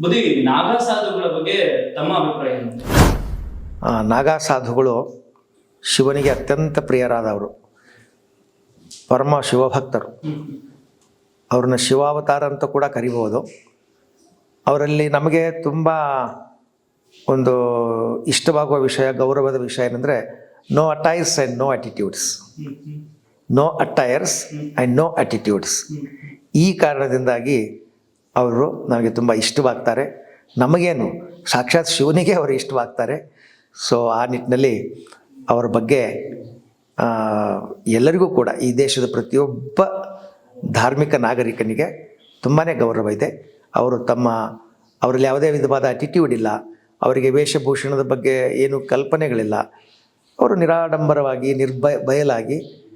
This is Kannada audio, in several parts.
ಬುದ್ಧಿ ನಾಗಾ ಸಾಧುಗಳ ಬಗ್ಗೆ ತಮ್ಮ ಅಭಿಪ್ರಾಯ ನಾಗಾ ಸಾಧುಗಳು ಶಿವನಿಗೆ ಅತ್ಯಂತ ಪ್ರಿಯರಾದವರು ಪರಮ ಶಿವಭಕ್ತರು. ಅವ್ರನ್ನ ಶಿವಾವತಾರ ಅಂತ ಕೂಡ ಕರಿಬೋದು ಅವರಲ್ಲಿ ನಮಗೆ ತುಂಬ ಒಂದು ಇಷ್ಟವಾಗುವ ವಿಷಯ ಗೌರವದ ವಿಷಯ ಏನಂದರೆ no attires and no. Hmm. No attires and no attitudes ಈ ಕಾರಣದಿಂದಾಗಿ ಅವರು ನಮಗೆ ತುಂಬ ಇಷ್ಟವಾಗ್ತಾರೆ. ನಮಗೇನು? ಸಾಕ್ಷಾತ್ ಶಿವನಿಗೆ ಅವರು ಇಷ್ಟವಾಗ್ತಾರೆ. ಸೊ ಆ ನಿಟ್ಟಿನಲ್ಲಿ ಅವರ ಬಗ್ಗೆ ಎಲ್ಲರಿಗೂ ಕೂಡ ಈ ದೇಶದ ಪ್ರತಿಯೊಬ್ಬ ಧಾರ್ಮಿಕ ನಾಗರಿಕನಿಗೆ ತುಂಬಾ ಗೌರವ ಇದೆ. ಅವರು ತಮ್ಮ, ಅವರಲ್ಲಿ ಯಾವುದೇ ವಿಧವಾದ ಅಟಿಟ್ಯೂಡ್ ಇಲ್ಲ. ಅವರಿಗೆ ವೇಷಭೂಷಣದ ಬಗ್ಗೆ ಏನು ಕಲ್ಪನೆಗಳಿಲ್ಲ. ಅವರು ನಿರಾಡಂಬರವಾಗಿ, ನಿರ್ಭಯ, ಬಯಲಾಗಿ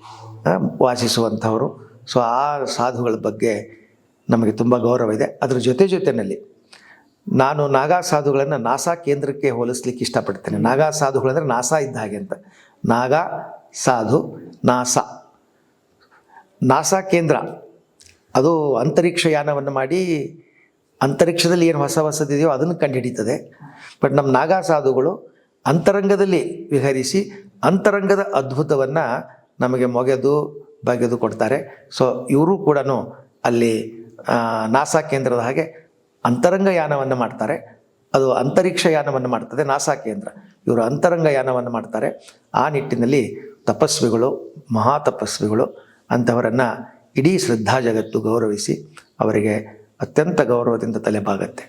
ವಾಸಿಸುವಂಥವರು. ಸೊ ಆ ಸಾಧುಗಳ ಬಗ್ಗೆ ನಮಗೆ ತುಂಬ ಗೌರವ ಇದೆ. ಅದರ ಜೊತೆ ಜೊತೆಯಲ್ಲಿ ನಾನು ನಾಗಾ ಸಾಧುಗಳನ್ನು ನಾಸಾ ಕೇಂದ್ರಕ್ಕೆ ಹೋಲಿಸ್ಲಿಕ್ಕೆ ಇಷ್ಟಪಡ್ತೇನೆ. ನಾಗಾ ಸಾಧುಗಳಂದರೆ ನಾಸಾ ಇದ್ದ ಹಾಗೆ ಅಂತ. ನಾಗಾ ಸಾಧು, ನಾಸಾ. ನಾಸಾ ಕೇಂದ್ರ, ಅದು ಅಂತರಿಕ್ಷ ಯಾನವನ್ನು ಮಾಡಿ ಅಂತರಿಕ್ಷದಲ್ಲಿ ಏನು ಹೊಸ ಹೊಸದಿದೆಯೋ ಅದನ್ನು ಕಂಡುಹಿಡಿತದೆ ಬಟ್ ನಮ್ಮ ನಾಗಾ ಸಾಧುಗಳು ಅಂತರಂಗದಲ್ಲಿ ವಿಹರಿಸಿ ಅಂತರಂಗದ ಅದ್ಭುತವನ್ನು ನಮಗೆ ಮೊಗೆದು, ಬಗೆದು ಕೊಡ್ತಾರೆ. ಸೊ ಇವರು ಕೂಡ ಅಲ್ಲಿ ನಾಸಾ ಕೇಂದ್ರದ ಹಾಗೆ ಅಂತರಂಗ ಯಾನವನ್ನು ಮಾಡ್ತಾರೆ. ಅದು ಅಂತರಿಕ್ಷ ಯಾನವನ್ನು ಮಾಡ್ತದೆ, ನಾಸಾ ಕೇಂದ್ರ. ಇವರು ಅಂತರಂಗ ಯಾನವನ್ನು ಮಾಡ್ತಾರೆ. ಆ ನಿಟ್ಟಿನಲ್ಲಿ ತಪಸ್ವಿಗಳು ಮಹಾ ತಪಸ್ವಿಗಳು ಅಂಥವರನ್ನು ಇಡೀ ಶ್ರದ್ಧಾ ಜಗತ್ತು ಗೌರವಿಸಿ ಅವರಿಗೆ ಅತ್ಯಂತ ಗೌರವದಿಂದ ತಲೆಬಾಗತ್ತೆ.